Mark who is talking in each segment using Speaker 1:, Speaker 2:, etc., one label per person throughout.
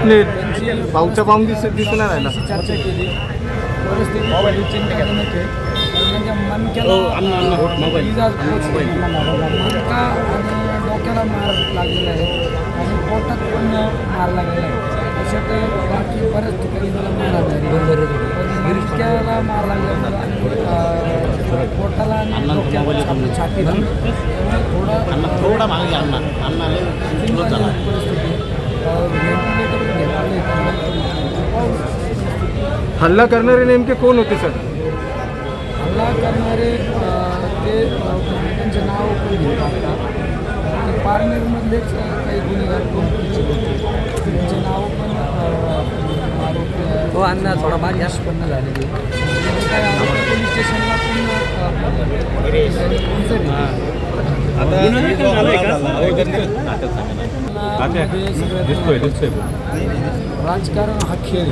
Speaker 1: स्वप्नील पाऊचा पाऊन दिस
Speaker 2: चर्चा केली चिंताजनक आहे. मणका आणि डोक्याला मार लागलेला आहे आणि पोटात पण मार लागलेला आहे बाकी बऱ्याच ठिकाणी मला मार लागला मार पोटाला आणि डोक्याला त्यामुळे थोडं
Speaker 3: थोडा मागे अण्णा अण्णाला
Speaker 1: हल्ला करणारे नेमके कोण होते सर?
Speaker 2: हल्ला करणारे ते त्यांचे नाव ते पारनेरमधलेच काही गुन्हेगार त्यांचे नाव पण आहे.
Speaker 4: हो अण्णा थोडा या.
Speaker 2: निष्पन्न झालेले. पोलीस स्टेशनला पण सगळ्यात राजकारण हा खेळ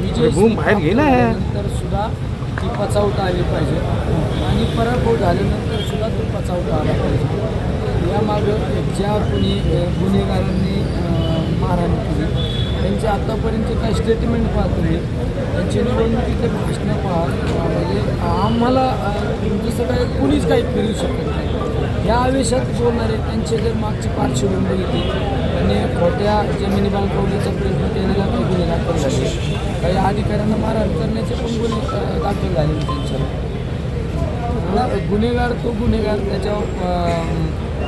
Speaker 2: विजय
Speaker 1: भूम बाहेर हे.
Speaker 2: नंतर सुद्धा ती पचावता आली पाहिजे. आणि पराभव झाल्यानंतर सुद्धा तो पचावता आला पाहिजे. यामागं ज्या कोणी गुन्हेगारांनी मारहाण केली त्यांचे आतापर्यंत काही स्टेटमेंट पहा तुम्ही त्यांचे निवडणुकीचे भाषणं पहा अ, म्हणजे आम्हाला जसं काय कुणीच काही फिरू शकत नाही. ह्या आवेशात बोलणारे त्यांचे जर मागची पार्श्वभूमी होती त्यांनी खोट्या जमिनी बांधवण्याचा प्रयत्न केलेला काही गुन्हे दाखल झाले काही अधिकाऱ्यांना मारहाण करण्याचे पण गुन्हे दाखल झाले त्यांच्यावर. गुन्हेगार तो गुन्हेगार त्याच्यावर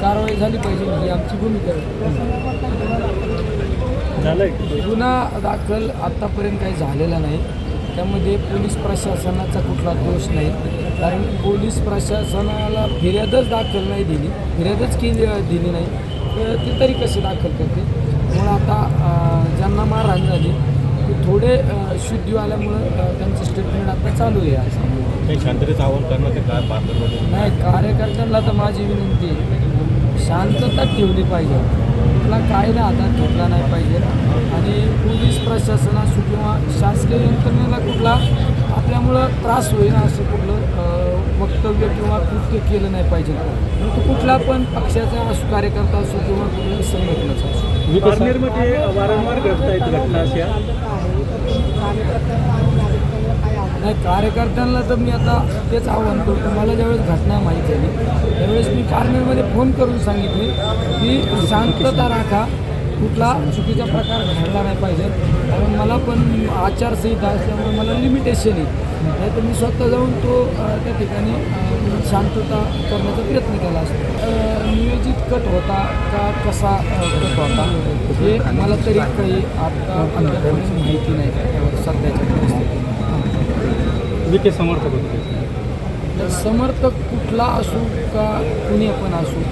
Speaker 2: कारवाई झाली पाहिजे ही आमची भूमिका गुन्हा दाखल आत्तापर्यंत काही झालेला नाही. त्यामध्ये पोलीस प्रशासनाचा कुठला दोष नाही. कारण पोलीस प्रशासनाला फिर्यादच दाखल नाही दिली. फिर्यादच केली दिली नाही. तर ती तरी कशी दाखल करते म्हणून आता ज्यांना मारहाण झाली ते थोडे शुद्धी आल्यामुळं त्यांचं स्टेटमेंट आता चालू आहे असं
Speaker 3: काही शांततेचं आवाहन करण्यात काय
Speaker 2: नाही कार्यकर्त्यांना तर माझी विनंती आहे. शांतता ठेवली पाहिजे. कुठला कायदा हातात घेतला नाही पाहिजे. आणि पोलीस प्रशासन असो किंवा शासकीय यंत्रणेला कुठला आपल्यामुळं त्रास होईल असं कुठलं वक्तव्य किंवा कृत्य केलं नाही पाहिजे. परंतु कुठला पण पक्षाचा असो कार्यकर्ता असो किंवा कुठल्या संघटनेचा असो.
Speaker 1: काश्मीरमध्ये वारंवार घटना अशा
Speaker 2: नाही कार्यकर्त्यांना तर मी आता तेच आव्हान करतो. मला ज्यावेळेस घटना माहीत झाली त्यावेळेस मी कार्मेलमध्ये फोन करून सांगितले की शांतता राखा. कुठला चुकीचा प्रकार घडला नाही पाहिजे. कारण मला पण आचारसंहिता असल्यामुळे मला लिमिटेशन आहे. नाही तर मी स्वतः जाऊन तो त्या ठिकाणी शांतता करण्याचा प्रयत्न केला असतो. नियोजित कट होता का कसा कट होता हे मला तरी काही आता अद्यापर्यंत माहिती नाही सध्याच्या परिस्थितीत.
Speaker 1: विखे समर्थक होते.
Speaker 2: समर्थक कुठला असू का कुणी पण असू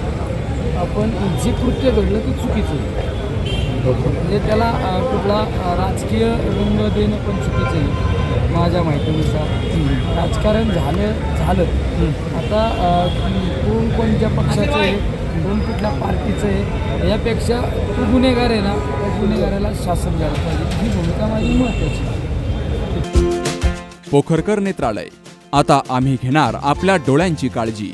Speaker 2: आपण जे कृत्य घडलं ते चुकीचं म्हणजे त्याला कुठला राजकीय रंग देणं पण चुकीचं आहे माझ्या माहितीनुसार. राजकारण झालं झालं. आता कोण कोणत्या पक्षाचं आहे कोण कुठल्या पार्टीचं आहे यापेक्षा तो गुन्हेगार आहे ना त्या गुन्हेगाराला शासन द्यायला पाहिजे. ही भूमिका माझी महत्त्वाची आहे.
Speaker 5: पोखरकर नेत्रालय. आता आम्ही घेणार आपल्या डोळ्यांची काळजी.